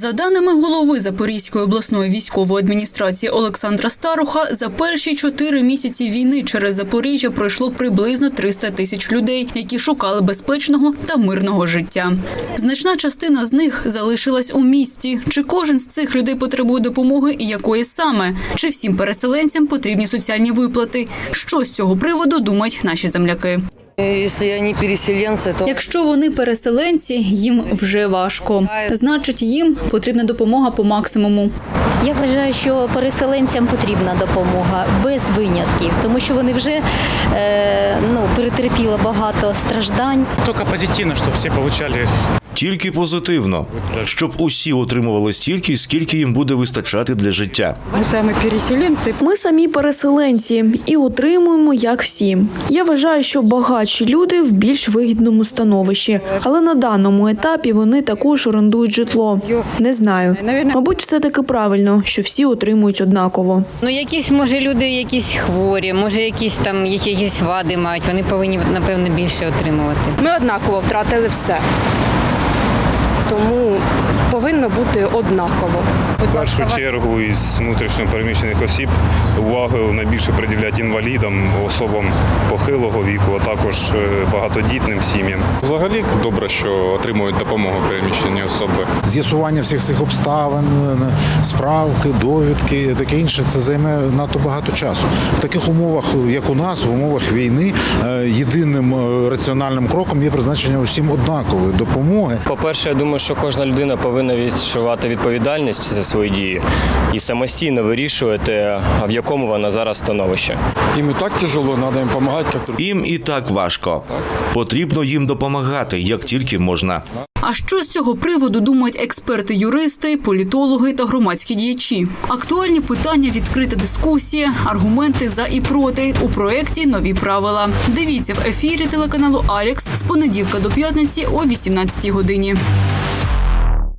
За даними голови Запорізької обласної військової адміністрації Олександра Старуха, за перші чотири місяці війни через Запоріжжя пройшло приблизно 300 тисяч людей, які шукали безпечного та мирного життя. Значна частина з них залишилась у місті. Чи кожен з цих людей потребує допомоги і якої саме? Чи всім переселенцям потрібні соціальні виплати? Що з цього приводу думають наші земляки? Если они переселенцы, то Якщо вони переселенці, їм вже важко. Значить, їм потрібна допомога по максимуму. Я вважаю, що переселенцям потрібна допомога без винятків, тому що вони вже е, ну, перетерпіли багато страждань. Тільки позитивно, що всі получали Тільки позитивно, щоб усі отримували стільки, скільки їм буде вистачати для життя. Мы сами переселенцы, Ми самі переселенці і отримуємо як всі. Я вважаю, що багатші люди в більш вигідному становищі, але на даному етапі вони також орендують житло. Не знаю. Мабуть, все таки правильно, що всі отримують однаково. Ну, якісь, може, люди якісь хворі, може, якісь там якісь вади мають, вони повинні, напевно, більше отримувати. Ми однаково втратили все. Тому повинно бути однаково. В першу чергу із внутрішньо переміщених осіб увагу найбільше приділять інвалідам, особам похилого віку, а також е, багатодітним сім'ям. Взагалі добре, що отримують допомогу переміщені особи. з'ясування всіх цих обставин, е, справки, довідки, таке інше, це займе надто багато часу. В таких умовах, як у нас, в умовах війни, е, єдиним раціональним кроком є призначення усім однакової допомоги. По-перше, я думаю, що кожна людина повинна відчувати відповідальність за свої дії і самостійно вирішувати, в якому вона зараз становище. Їм і так тяжело, треба їм допомагати. Їм і так важко. Потрібно їм допомагати, як тільки можна. А що з цього приводу думають експерти, юристи, політологи та громадські діячі? Актуальні питання, відкрита дискусія, аргументи за і проти у проєкті Нові правила. Дивіться в ефірі телеканалу Алекс з понеділка до п'ятниці о 18 годині.